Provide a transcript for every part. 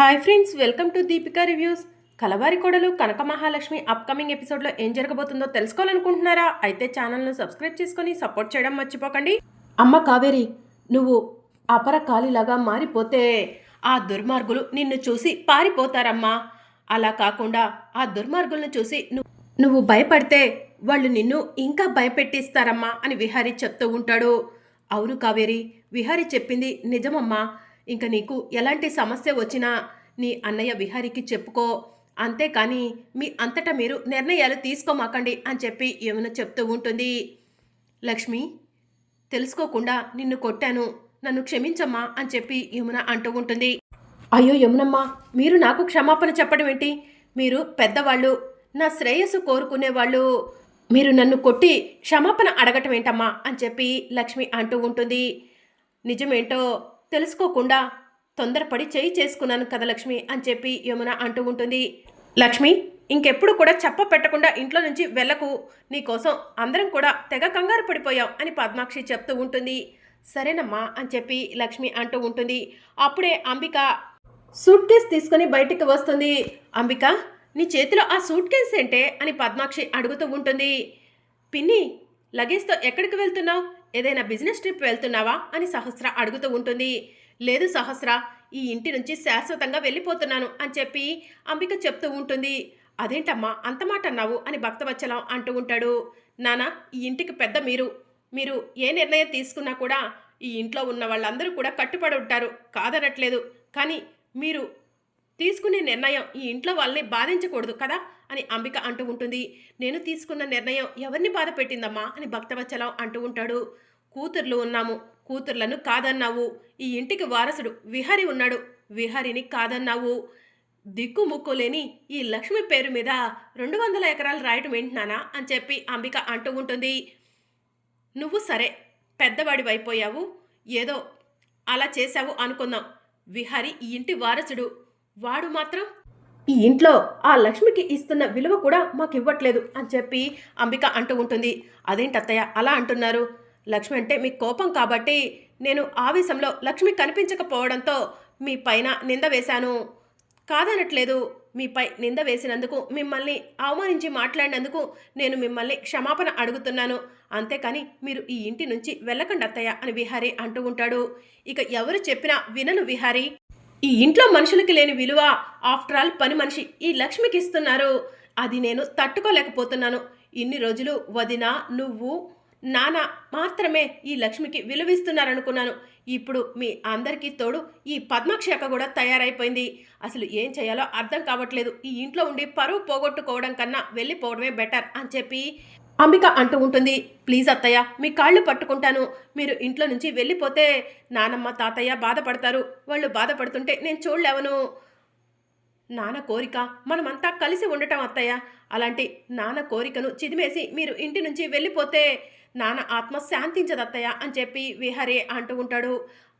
Hi friends welcome to Deepika reviews. Kalavari Kodalu Kanaka Mahalakshmi upcoming ఎపిసోడ్లో ఏం జరగబోతుందో తెలుసుకోవాలనుకుంటున్నారా? అయితే ఛానల్ను సబ్స్క్రైబ్ చేసుకొని సపోర్ట్ చేయడం మర్చిపోకండి. అమ్మ కావేరి నువ్వు అపర కాలిలాగా మారిపోతే ఆ దుర్మార్గులు నిన్ను చూసి పారిపోతారమ్మా. అలా కాకుండా ఆ దుర్మార్గులను చూసి నువ్వు నువ్వు భయపడితే వాళ్ళు నిన్ను ఇంకా భయపెట్టిస్తారమ్మా అని విహారీ చెప్తూ ఉంటాడు. అవును కావేరి విహారీ చెప్పింది నిజమమ్మా. ఇంక నీకు ఎలాంటి సమస్య వచ్చినా నీ అన్నయ్య విహారీకి చెప్పుకో. అంతేకాని మీ అంతటా మీరు నిర్ణయాలు తీసుకోమాకండి అని చెప్పి ఏమైనా చెప్తూ ఉంటుంది. లక్ష్మి తెలుసుకోకుండా నిన్ను కొట్టాను నన్ను క్షమించమ్మా అని చెప్పి యమున అంటూ ఉంటుంది. అయ్యో యమునమ్మ మీరు నాకు క్షమాపణ చెప్పడం ఏంటి? మీరు పెద్దవాళ్ళు నా శ్రేయస్సు కోరుకునేవాళ్ళు. మీరు నన్ను కొట్టి క్షమాపణ అడగటం ఏంటమ్మా అని చెప్పి లక్ష్మి అంటూ ఉంటుంది. నిజమేంటో తెలుసుకోకుండా తొందరపడి చేయి చేసుకున్నాను కదా లక్ష్మి అని చెప్పి యమున అంటూ ఉంటుంది. లక్ష్మి ఇంకెప్పుడు కూడా చెప్ప పెట్టకుండా ఇంట్లో నుంచి వెళ్ళకు. నీకోసం అందరం కూడా తెగ కంగారు పడిపోయాం అని పద్మాక్షి చెప్తూ ఉంటుంది. సరేనమ్మా అని చెప్పి లక్ష్మి అంటూ ఉంటుంది. అప్పుడే అంబిక సూట్ కేస్ తీసుకుని బయటికి వస్తుంది. అంబిక నీ చేతిలో ఆ సూట్ కేస్ ఏంటే అని పద్మాక్షి అడుగుతూ ఉంటుంది. పిన్ని లగేజ్తో ఎక్కడికి వెళ్తున్నావు? ఏదైనా బిజినెస్ ట్రిప్ వెళ్తున్నావా అని సహస్ర అడుగుతూ ఉంటుంది. లేదు సహస్ర ఈ ఇంటి నుంచి శాశ్వతంగా వెళ్ళిపోతున్నాను అని చెప్పి అంబిక చెప్తూ ఉంటుంది. అదేంటమ్మా అంత మాట అన్నావు అని భక్తవచ్చలం అంటూ ఉంటాడు. నానా ఈ ఇంటికి పెద్ద మీరు. మీరు ఏ నిర్ణయం తీసుకున్నా కూడా ఈ ఇంట్లో ఉన్న వాళ్ళందరూ కూడా కట్టుబడి ఉంటారు. కాదనట్లేదు. కానీ మీరు తీసుకునే నిర్ణయం ఈ ఇంట్లో వాళ్ళని బాధించకూడదు కదా. అని అంబిక అంటూ ఉంటుంది. నేను తీసుకున్న నిర్ణయం ఎవరిని బాధ పెట్టిందమ్మా? అని భక్తవచ్చలం అంటూ ఉంటాడు. కూతుర్లు ఉన్నాము. కూతుర్లను కాదన్నావు. ఈ ఇంటికి వారసుడు విహారి ఉన్నాడు. విహారిని కాదన్నావు. దిక్కు ముక్కు లేని ఈ లక్ష్మి పేరు మీద రెండు వందల ఎకరాలు రాయటం వింటున్నానా అని చెప్పి అంబిక అంటూ ఉంటుంది. నువ్వు సరే పెద్దవాడివైపోయావు ఏదో అలా చేశావు అనుకుందాం. విహారి ఈ ఇంటి వారసుడు. వాడు మాత్రం ఈ ఇంట్లో ఆ లక్ష్మికి ఇస్తున్న విలువ కూడా మాకు ఇవ్వట్లేదు అని చెప్పి అంబిక అంటూ ఉంటుంది. అదేంటత్తయ్య అలా అంటున్నారు? లక్ష్మి అంటే మీకు కోపం కాబట్టి నేను ఆవేశంలో లక్ష్మి కనిపించకపోవడంతో మీ పైన నింద వేశాను. కాదనట్లేదు మీపై నింద వేసినందుకు మిమ్మల్ని అవమానించి మాట్లాడినందుకు నేను మిమ్మల్ని క్షమాపణ అడుగుతున్నాను. అంతేకాని మీరు ఈ ఇంటి నుంచి వెళ్ళకండి అత్తయ్య అని విహారీ అంటూ ఉంటాడు. ఇక ఎవరు చెప్పినా వినను విహారీ. ఈ ఇంట్లో మనుషులకి లేని విలువ. ఆఫ్టర్ ఆల్ పని మనిషి ఈ లక్ష్మికి ఇస్తున్నారు. అది నేను తట్టుకోలేకపోతున్నాను. ఇన్ని రోజులు వదిన నువ్వు నాన్న మాత్రమే ఈ లక్ష్మికి విలువిస్తున్నారనుకున్నాను. ఇప్పుడు మీ అందరికీ తోడు ఈ పద్మక్షేక కూడా తయారైపోయింది. అసలు ఏం చేయాలో అర్థం కావట్లేదు. ఈ ఇంట్లో ఉండి పరువు పోగొట్టుకోవడం కన్నా వెళ్ళిపోవడమే బెటర్ అని చెప్పి అంబిక అంటూ ఉంటుంది ప్లీజ్ అత్తయ్య మీ కాళ్ళు పట్టుకుంటాను. మీరు ఇంట్లో నుంచి వెళ్ళిపోతే నానమ్మ తాతయ్య బాధపడతారు. వాళ్ళు బాధపడుతుంటే నేను చూడలేవను. నాన్న కోరిక మనమంతా కలిసి ఉండటం అత్తయ్య. అలాంటి నాన్న కోరికను చిదిమేసి మీరు ఇంటి నుంచి వెళ్ళిపోతే నాన్న ఆత్మ శాంతించదు అత్తయ్య అని చెప్పి విహరి అంటూ ఉంటాడు.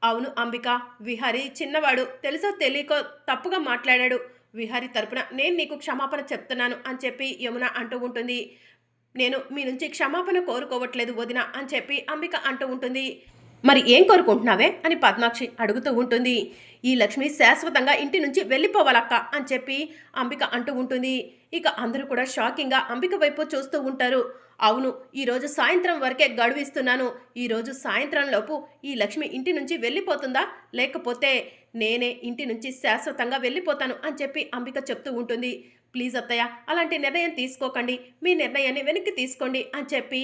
అవును అంబిక విహరి చిన్నవాడు. తెలుసో తెలియకో తప్పుగా మాట్లాడాడు. విహారి తరపున నేను నీకు క్షమాపణ చెప్తున్నాను అని చెప్పి యమున అంటూ ఉంటుంది. నేను మీ నుంచి క్షమాపణ కోరుకోవట్లేదు వదిన అని చెప్పి అంబిక అంటూ ఉంటుంది. మరి ఏం కోరుకుంటున్నావే? అని పద్మాక్షి అడుగుతూ ఉంటుంది. ఈ లక్ష్మి శాశ్వతంగా ఇంటి నుంచి వెళ్ళిపోవాలక్క అని చెప్పి అంబిక అంటూ ఉంటుంది. ఇక అందరూ కూడా షాకింగ్గా అంబిక వైపు చూస్తూ ఉంటారు. అవును ఈరోజు సాయంత్రం వరకే గడువిస్తున్నాను. ఈరోజు సాయంత్రం లోపు ఈ లక్ష్మి ఇంటి నుంచి వెళ్ళిపోతుందా? లేకపోతే నేనే ఇంటి నుంచి శాశ్వతంగా వెళ్ళిపోతాను అని చెప్పి అంబిక చెప్తూ ఉంటుంది. ప్లీజ్ అత్తయ్య అలాంటి నిర్ణయం తీసుకోకండి. మీ నిర్ణయాన్ని వెనక్కి తీసుకోండి అని చెప్పి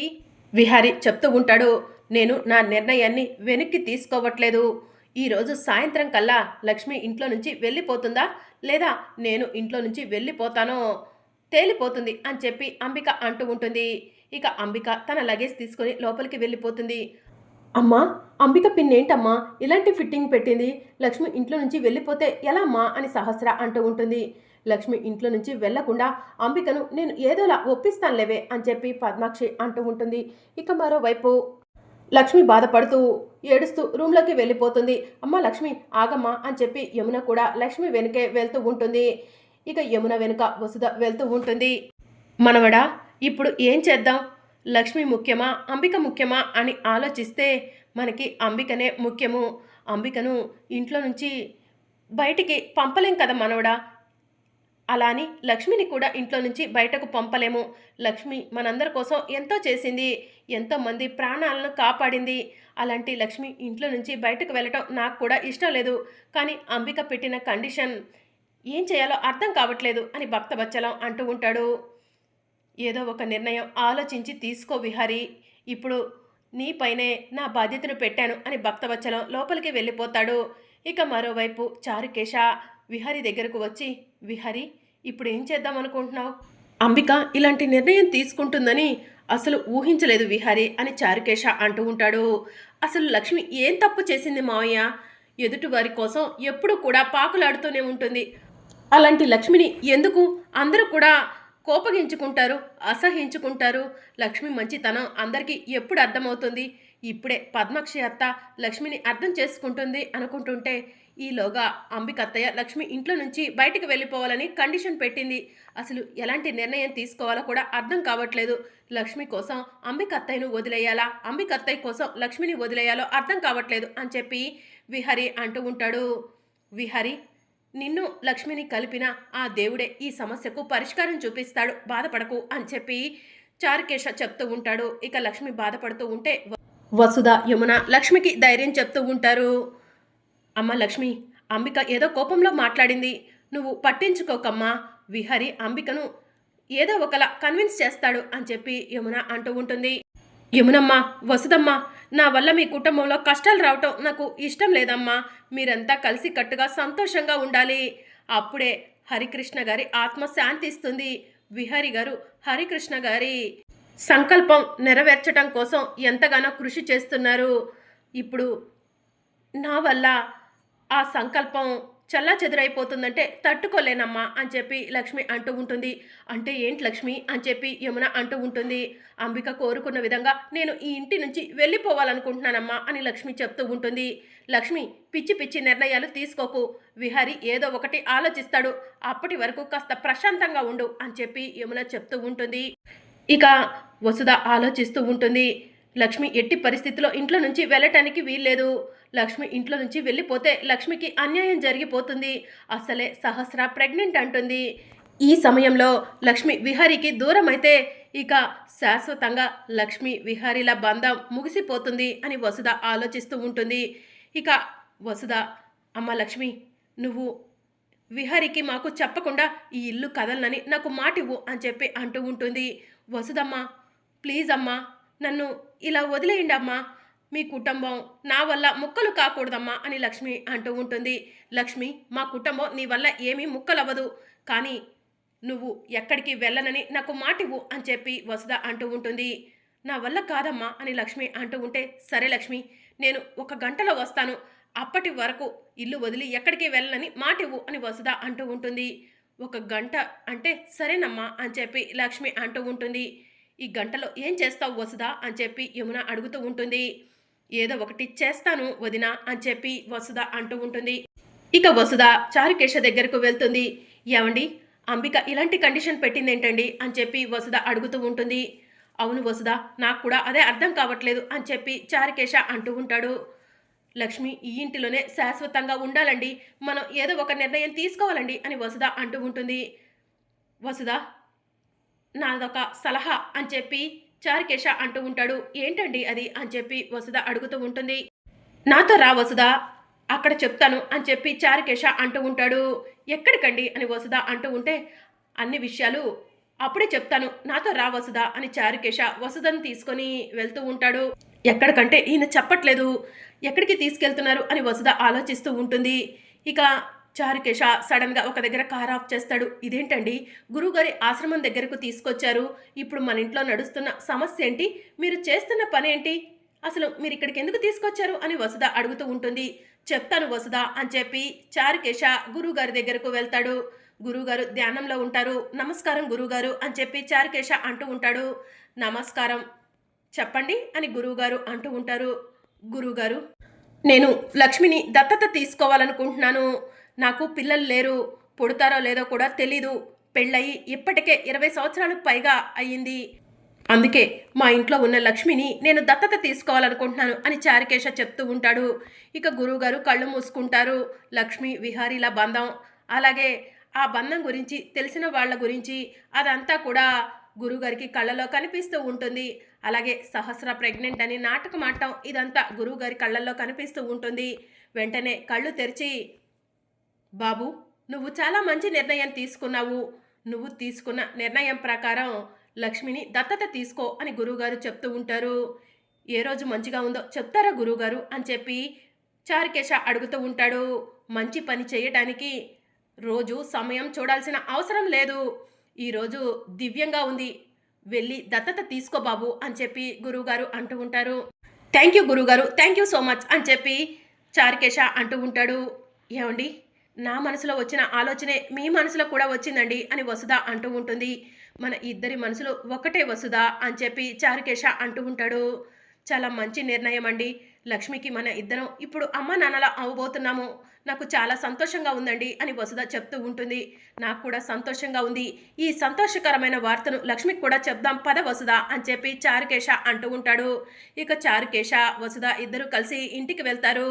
విహారి చెప్తూ ఉంటాడు. నేను నా నిర్ణయాన్ని వెనక్కి తీసుకోవట్లేదు. ఈరోజు సాయంత్రం కల్లా లక్ష్మి ఇంట్లో నుంచి వెళ్ళిపోతుందా? లేదా నేను ఇంట్లో నుంచి వెళ్ళిపోతానో? తేలిపోతుంది అని చెప్పి అంబిక అంటూ ఉంటుంది. ఇక అంబిక తన లగేజ్ తీసుకొని లోపలికి వెళ్ళిపోతుంది. అమ్మా అంబిక పిన్ ఏంటమ్మా? ఇలాంటి ఫిట్టింగ్ పెట్టింది. లక్ష్మి ఇంట్లో నుంచి వెళ్ళిపోతే ఎలా అమ్మా అని సహస్ర అంటూ ఉంటుంది. లక్ష్మి ఇంట్లో నుంచి వెళ్ళకుండా అంబికను నేను ఏదోలా ఒప్పిస్తానులేవే అని చెప్పి పద్మాక్షి అంటూ ఉంటుంది. ఇక మరోవైపు లక్ష్మి బాధపడుతూ ఏడుస్తూ రూమ్లోకి వెళ్ళిపోతుంది. అమ్మ లక్ష్మి ఆగమ్మా అని చెప్పి యమున కూడా లక్ష్మి వెనుకే వెళ్తూ ఉంటుంది. ఇక యమున వెనుక వసుధ వెళ్తూ ఉంటుంది. మనవడా ఇప్పుడు ఏం చేద్దాం? లక్ష్మి ముఖ్యమా? అంబిక ముఖ్యమా? అని ఆలోచిస్తే మనకి అంబికనే ముఖ్యము. అంబికను ఇంట్లో నుంచి బయటికి పంపలేం కదా మనవడా? అలా అని లక్ష్మిని కూడా ఇంట్లో నుంచి బయటకు పంపలేము. లక్ష్మి మనందరి కోసం ఎంతో చేసింది ఎంతో మంది ప్రాణాలను కాపాడింది. అలాంటి లక్ష్మి ఇంట్లో నుంచి బయటకు వెళ్ళటం నాకు కూడా ఇష్టం లేదు. కానీ అంబిక పెట్టిన కండిషన్ ఏం చేయాలో అర్థం కావట్లేదు అని భక్తవచ్చలం అంటూ ఉంటాడు. ఏదో ఒక నిర్ణయం ఆలోచించి తీసుకో విహారీ. ఇప్పుడు నీపైనే నా బాధ్యతను పెట్టాను అని భక్తవచ్చలం లోపలికి వెళ్ళిపోతాడు. ఇక మరోవైపు చారుకేశ విహరి దగ్గరకు వచ్చి విహరి ఇప్పుడు ఏం చేద్దాం అనుకుంటున్నావు? అంబిక ఇలాంటి నిర్ణయం తీసుకుంటుందని అసలు ఊహించలేదు విహారి అని చారుకేశ అంటూ ఉంటాడు. అసలు లక్ష్మి ఏం తప్పు చేసింది మావయ్య? ఎదుటి వారి కోసం ఎప్పుడు కూడా పాకులాడుతూనే ఉంటుంది. అలాంటి లక్ష్మిని ఎందుకు అందరూ కూడా కోపగించుకుంటారు అసహించుకుంటారు? లక్ష్మి మంచితనం అందరికీ ఎప్పుడు అర్థమవుతుంది? ఇప్పుడే పద్మాక్షి అత్త లక్ష్మిని అర్థం చేసుకుంటుంది అనుకుంటుంటే ఈలోగా అంబికత్తయ్య లక్ష్మి ఇంట్లో నుంచి బయటికి వెళ్ళిపోవాలని కండిషన్ పెట్టింది. అసలు ఎలాంటి నిర్ణయం తీసుకోవాలో కూడా అర్థం కావట్లేదు. లక్ష్మి కోసం అంబికత్తయ్యను వదిలేయాలా? అంబికత్తయ్య కోసం లక్ష్మిని వదిలేయాలో అర్థం కావట్లేదు అని చెప్పి విహరి అంటూ ఉంటాడు. విహరి నిన్ను లక్ష్మిని కలిపిన ఆ దేవుడే ఈ సమస్యకు పరిష్కారం చూపిస్తాడు బాధపడకు అని చెప్పి చారుకేశ చెప్తూ ఉంటాడు. ఇక లక్ష్మి బాధపడుతూ ఉంటే వసుధ యమున లక్ష్మికి ధైర్యం చెప్తూ ఉంటారు. అమ్మ లక్ష్మి అంబిక ఏదో కోపంలో మాట్లాడింది. నువ్వు పట్టించుకోకమ్మా విహరి అంబికను ఏదో ఒకలా కన్విన్స్ చేస్తాడు అని చెప్పి యమున అంటూ ఉంటుంది. యమునమ్మ వసుదమ్మ నా వల్ల మీ కుటుంబంలో కష్టాలు రావటం నాకు ఇష్టం లేదమ్మా. మీరంతా కలిసి కట్టుగా సంతోషంగా ఉండాలి. అప్పుడే హరికృష్ణ గారి ఆత్మ శాంతిస్తుంది విహరి గారు హరికృష్ణ గారి సంకల్పం నెరవేర్చడం కోసం ఎంతగానో కృషి చేస్తున్నారు. ఇప్పుడు నా వల్ల ఆ సంకల్పం చల్లా చెదురైపోతుందంటే తట్టుకోలేనమ్మా అని చెప్పి లక్ష్మి అంటూ ఉంటుంది. అంటే ఏంటి లక్ష్మి అని చెప్పి యమున అంటూ ఉంటుంది. అంబిక కోరుకున్న విధంగా నేను ఈ ఇంటి నుంచి వెళ్ళిపోవాలనుకుంటున్నానమ్మా అని లక్ష్మి చెప్తూ ఉంటుంది. లక్ష్మి పిచ్చి పిచ్చి నిర్ణయాలు తీసుకోకు. విహారి ఏదో ఒకటి ఆలోచిస్తాడు. అప్పటి వరకు కాస్త ప్రశాంతంగా ఉండు అని చెప్పి యమున చెప్తూ ఉంటుంది. ఇక వసుధ ఆలోచిస్తూ ఉంటుంది. లక్ష్మి ఎట్టి పరిస్థితిలో ఇంట్లో నుంచి వెళ్ళటానికి వీల్లేదు. లక్ష్మి ఇంట్లో నుంచి వెళ్ళిపోతే లక్ష్మికి అన్యాయం జరిగిపోతుంది. అసలే సహస్ర ప్రెగ్నెంట్ అంటుంది. ఈ సమయంలో లక్ష్మి విహారీకి దూరం అయితే ఇక శాశ్వతంగా లక్ష్మి విహారీల బంధం ముగిసిపోతుంది అని వసుధ ఆలోచిస్తూ ఉంటుంది. ఇక వసుధ అమ్మ లక్ష్మి నువ్వు విహారికి మాకు చెప్పకుండా ఈ ఇల్లు కదలనని నాకు మాటివ్వు అని చెప్పి అంటూ ఉంటుంది. వసుదమ్మా ప్లీజ్ అమ్మా నన్ను ఇలా వదిలేయండి అమ్మా మీ కుటుంబం నా వల్ల ముక్కలు కాకూడదమ్మా అని లక్ష్మి అంటూ ఉంటుంది. లక్ష్మి మా కుటుంబం నీ వల్ల ఏమీ ముక్కలవ్వదు. కానీ నువ్వు ఎక్కడికి వెళ్ళనని నాకు మాటివ్వు అని చెప్పి వసుధ అంటూ ఉంటుంది. నా వల్ల కాదమ్మా అని లక్ష్మి అంటూ ఉంటే సరే లక్ష్మి నేను ఒక గంటలో వస్తాను. అప్పటి వరకు ఇల్లు వదిలి ఎక్కడికి వెళ్ళనని మాటివ్వు అని వసుధ అంటూ ఉంటుంది. ఒక గంట అంటే సరేనమ్మా అని చెప్పి లక్ష్మి అంటూ ఉంటుంది. ఈ గంటలో ఏం చేస్తావు వసుదా అని చెప్పి యమున అడుగుతూ ఉంటుంది. ఏదో ఒకటి చేస్తాను వదిన అని చెప్పి వసుధ అంటూ ఉంటుంది. ఇక వసుధ చారుకేశ దగ్గరకు వెళ్తుంది. ఏమండి? అంబిక ఇలాంటి కండిషన్ పెట్టిందేంటండి? అని చెప్పి వసుధ అడుగుతూ ఉంటుంది. అవును వసుధ నాకు కూడా అదే అర్థం కావట్లేదు అని చెప్పి చారుకేశ అంటూ ఉంటాడు. లక్ష్మి ఈ ఇంటిలోనే శాశ్వతంగా ఉండాలండి. మనం ఏదో ఒక నిర్ణయం తీసుకోవాలండి అని వసుధ అంటూ ఉంటుంది. వసుధ నాదొక సలహా అని చెప్పి చారుకేశ అంటూ ఉంటాడు. ఏంటండి అది? అని చెప్పి వసుధ అడుగుతూ ఉంటుంది. నాతో రా వసుధ అక్కడ చెప్తాను అని చెప్పి చారుకేశ అంటూ ఉంటాడు. ఎక్కడికండి? అని వసుధ అంటూ ఉంటే అన్ని విషయాలు అప్పుడే చెప్తాను. నాతో రా వసుధ అని చారుకేశ వసుధను తీసుకొని వెళ్తూ ఉంటాడు. ఎక్కడికంటే ఈయన చెప్పట్లేదు. ఎక్కడికి తీసుకెళ్తున్నారు? అని వసుధ ఆలోచిస్తూ ఉంటుంది. ఇక చారుకేశ సడన్గా ఒక దగ్గర కార్ ఆఫ్ చేస్తాడు. ఇదేంటండి? గురువుగారి ఆశ్రమం దగ్గరకు తీసుకొచ్చారు. ఇప్పుడు మన ఇంట్లో నడుస్తున్న సమస్య ఏంటి? మీరు చేస్తున్న పని ఏంటి? అసలు మీరు ఇక్కడికి ఎందుకు తీసుకొచ్చారు? అని వసుధ అడుగుతూ ఉంటుంది. చెప్తాను వసుధ అని చెప్పి చారుకేశ గురువుగారి దగ్గరకు వెళ్తాడు. గురువుగారు ధ్యానంలో ఉంటారు. నమస్కారం గురువుగారు అని చెప్పి చారుకేశ అంటూ ఉంటాడు. నమస్కారం చెప్పండి అని గురువుగారు అంటూ ఉంటారు. గురువుగారు నేను లక్ష్మిని దత్తత తీసుకోవాలనుకుంటున్నాను. నాకు పిల్లలు లేరు పుడతారో లేదో కూడా తెలీదు. పెళ్ళయి ఇప్పటికే ఇరవై సంవత్సరాలకు పైగా అయ్యింది. అందుకే మా ఇంట్లో ఉన్న లక్ష్మిని నేను దత్తత తీసుకోవాలనుకుంటున్నాను అని చారికేశ చెప్తూ ఉంటాడు. ఇక గురువుగారు కళ్ళు మూసుకుంటారు. లక్ష్మి విహారీల బంధం. అలాగే ఆ బంధం గురించి తెలిసిన వాళ్ళ గురించి అదంతా కూడా గురుగారికి కళ్ళలో కనిపిస్తూ ఉంటుంది. అలాగే సహస్ర ప్రెగ్నెంట్ అని నాటకం ఆడటం ఇదంతా గురువుగారి కళ్ళల్లో కనిపిస్తూ ఉంటుంది. వెంటనే కళ్ళు తెరిచి బాబు నువ్వు చాలా మంచి నిర్ణయం తీసుకున్నావు. నువ్వు తీసుకున్న నిర్ణయం ప్రకారం లక్ష్మిని దత్తత తీసుకో అని గురువుగారు చెప్తూ ఉంటారు. ఏ రోజు మంచిగా ఉందో చెప్తారా గురువుగారు అని చెప్పి చారుకేశ అడుగుతూ ఉంటాడు. మంచి పని చేయటానికి రోజు సమయం చూడాల్సిన అవసరం లేదు. ఈరోజు దివ్యంగా ఉంది. వెళ్ళి దత్తత తీసుకో బాబు అని చెప్పి గురువుగారు అంటూ ఉంటారు. థ్యాంక్ యూ గురువుగారు థ్యాంక్ యూ సో మచ్ అని చెప్పి చారుకేశ అంటూ ఉంటాడు. ఏమండి? నా మనసులో వచ్చిన ఆలోచనే మీ మనసులో కూడా వచ్చిందండి అని వసుధ అంటూ ఉంటుంది. మన ఇద్దరి మనసులు ఒకటే వసుధ అని చెప్పి చారుకేశ అంటూ ఉంటాడు. చాలా మంచి నిర్ణయం అండి. లక్ష్మికి మన ఇద్దరం ఇప్పుడు అమ్మ నాన్నలా అవ్వబోతున్నాము నాకు చాలా సంతోషంగా ఉందండి అని వసుధ చెప్తూ ఉంటుంది. నాకు కూడా సంతోషంగా ఉంది. ఈ సంతోషకరమైన వార్తను లక్ష్మికి కూడా చెప్దాం. పద వసుధ అని చెప్పి చారుకేశ అంటూ ఉంటాడు. ఇక చారుకేశ వసుధ ఇద్దరు కలిసి ఇంటికి వెళ్తారు.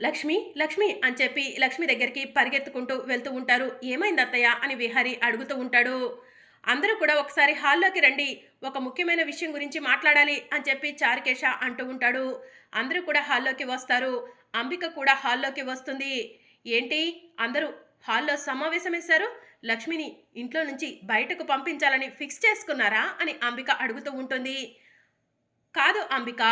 లక్ష్మి లక్ష్మి అని చెప్పి లక్ష్మి దగ్గరికి పరిగెత్తుకుంటూ వెళ్తూ ఉంటారు. ఏమైంది అత్తయ్య? అని విహారి అడుగుతూ ఉంటాడు. అందరూ కూడా ఒకసారి హాల్లోకి రండి. ఒక ముఖ్యమైన విషయం గురించి మాట్లాడాలి అని చెప్పి చారుకేశ అంటూ ఉంటాడు. అందరూ కూడా హాల్లోకి వస్తారు. అంబిక కూడా హాల్లోకి వస్తుంది. ఏంటి? అందరూ హాల్లో సమావేశమేశారు? లక్ష్మిని ఇంట్లో నుంచి బయటకు పంపించాలని ఫిక్స్ చేసుకున్నారా? అని అంబిక అడుగుతూ ఉంటుంది. కాదు అంబిక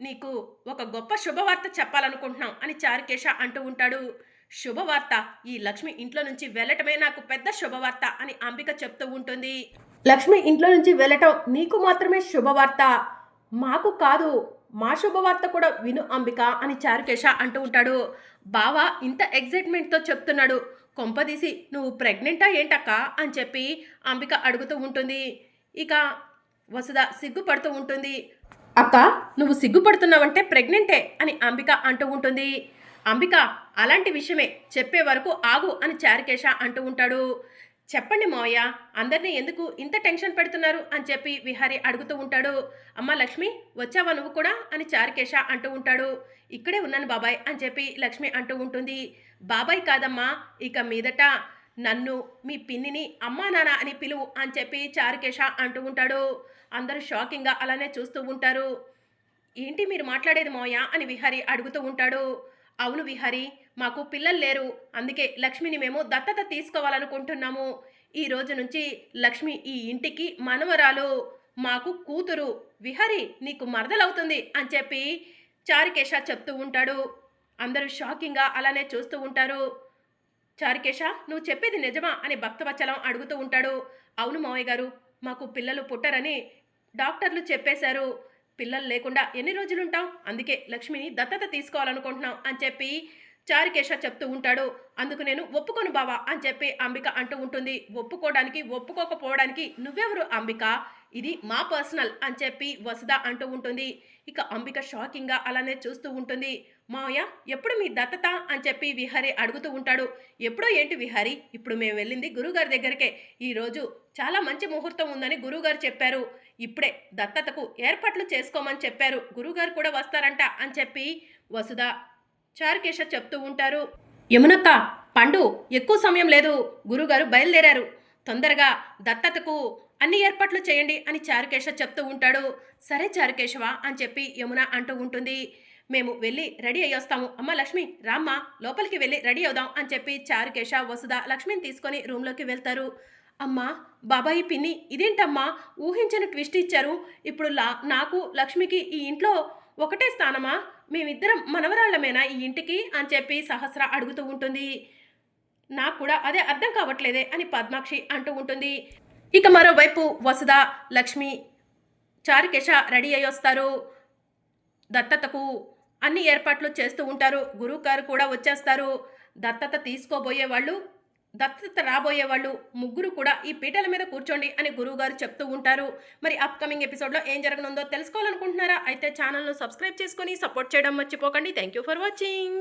నీకు ఒక గొప్ప శుభవార్త చెప్పాలనుకుంటున్నాం అని చారుకేశ అంటూ ఉంటాడు. శుభవార్త? ఈ లక్ష్మి ఇంట్లో నుంచి వెళ్ళటమే నాకు పెద్ద శుభవార్త అని అంబిక చెప్తూ ఉంటుంది. లక్ష్మి ఇంట్లో నుంచి వెళ్ళటం నీకు మాత్రమే శుభవార్త? మాకు కాదు. మా శుభవార్త కూడా విను అంబిక అని చారుకేశ అంటూ ఉంటాడు. బావా ఇంత ఎగ్జైట్మెంట్తో చెప్తున్నాడు. కొంపదీసి నువ్వు ప్రెగ్నెంటా ఏంటక్క? అని చెప్పి అంబిక అడుగుతూ ఉంటుంది. ఇక వసుధ సిగ్గుపడుతూ ఉంటుంది. అక్క నువ్వు సిగ్గుపడుతున్నావంటే ప్రెగ్నెంటే అని అంబిక అంటూ ఉంటుంది. అంబిక అలాంటి విషయమే చెప్పే వరకు ఆగు అని చారికేష అంటూ ఉంటాడు. చెప్పండి మావయ్య అందరినీ ఎందుకు ఇంత టెన్షన్ పెడుతున్నారు అని చెప్పి విహారి అడుగుతూ ఉంటాడు. అమ్మ లక్ష్మి వచ్చావా నువ్వు కూడా అని చారికేష అంటూ ఉంటాడు. ఇక్కడే ఉన్నాను బాబాయ్ అని చెప్పి లక్ష్మి అంటూ ఉంటుంది. బాబాయ్ కాదమ్మా ఇక మీదట నన్ను మీ పిన్నిని అమ్మా నాన్న అని పిలువు అని చెప్పి చారుకేశ అంటూ ఉంటాడు. అందరూ షాకింగ్గా అలానే చూస్తూ ఉంటారు. ఏంటి మీరు మాట్లాడేది మావయ్య? అని విహారీ అడుగుతూ ఉంటాడు. అవును విహారీ మాకు పిల్లలు లేరు. అందుకే లక్ష్మిని మేము దత్తత తీసుకోవాలనుకుంటున్నాము. ఈ రోజు నుంచి లక్ష్మి ఈ ఇంటికి మనవరాలు. మాకు కూతురు. విహారి నీకు మరదలవుతుంది అని చెప్పి చారుకేశ చెప్తూ ఉంటాడు. అందరూ షాకింగ్గా అలానే చూస్తూ ఉంటారు. చారికేష నువ్వు చెప్పేది నిజమా? అని భక్తవచ్చలం అడుగుతూ ఉంటాడు. అవును మావయ్య గారు మాకు పిల్లలు పుట్టరని డాక్టర్లు చెప్పేశారు. పిల్లలు లేకుండా ఎన్ని రోజులుంటాం అందుకే లక్ష్మిని దత్తత తీసుకోవాలనుకుంటున్నాం అని చెప్పి చారికేశ చెప్తూ ఉంటాడు. అందుకు నేను ఒప్పుకోను బావా అని చెప్పి అంబిక అంటూ ఉంటుంది. ఒప్పుకోవడానికి ఒప్పుకోకపోవడానికి నువ్వెవరు అంబిక? ఇది మా పర్సనల్ అని చెప్పి వసుధ అంటూ ఉంటుంది. ఇక అంబిక షాకింగ్గా అలానే చూస్తూ ఉంటుంది. మావయ్య ఎప్పుడు మీ దత్తత? అని చెప్పి విహారీ అడుగుతూ ఉంటాడు. ఎప్పుడో ఏంటి విహారీ? ఇప్పుడు మేము వెళ్ళింది గురుగారి దగ్గరికే. ఈరోజు చాలా మంచి ముహూర్తం ఉందని గురువుగారు చెప్పారు. ఇప్పుడే దత్తతకు ఏర్పాట్లు చేసుకోమని చెప్పారు. గురుగారు కూడా వస్తారంట అని చెప్పి వసుధ చారుకేశ చెప్తూ ఉంటారు. యమునక్క పండు ఎక్కువ సమయం లేదు. గురుగారు బయలుదేరారు. తొందరగా దత్తతకు అన్ని ఏర్పాట్లు చేయండి అని చారుకేశ చెప్తూ ఉంటాడు. సరే చారుకేశవ అని చెప్పి యమున అంటూ ఉంటుంది. మేము వెళ్ళి రెడీ అయ్యొస్తాము అమ్మ లక్ష్మి రామ్మ లోపలికి వెళ్ళి రెడీ అవుదాం అని చెప్పి చారుకేశ వసుధ లక్ష్మిని తీసుకొని రూమ్లోకి వెళ్తారు. అమ్మా బాబాయి పిన్ని ఇదేంటమ్మా? ఊహించని ట్విస్ట్ ఇచ్చారు. ఇప్పుడు లా నాకు లక్ష్మికి ఈ ఇంట్లో ఒకటే స్థానమా? మేమిద్దరం మనవరాళ్ళమేనా ఈ ఇంటికి అని చెప్పి సహస్ర అడుగుతూ ఉంటుంది. నాకు కూడా అదే అర్థం కావట్లేదే అని పద్మాక్షి అంటూ ఉంటుంది. ఇక మరోవైపు వసుధ లక్ష్మి చారుకేశ రెడీ అయ్యి వస్తారు. దత్తతకు అన్ని ఏర్పాట్లు చేస్తూ ఉంటారు. గురువు గారు కూడా వచ్చేస్తారు. దత్తత తీసుకోబోయే వాళ్ళు దత్తత రాబోయే వాళ్ళు ముగ్గురు కూడా ఈ పీటల మీద కూర్చోండి అని గురువుగారు చెప్తూ ఉంటారు. మరి అప్కమింగ్ ఎపిసోడ్లో ఏం జరగనుందో తెలుసుకోవాలనుకుంటున్నారా? అయితే ఛానల్ను సబ్స్క్రైబ్ చేసుకొని సపోర్ట్ చేయడం మర్చిపోకండి. Thank you for watching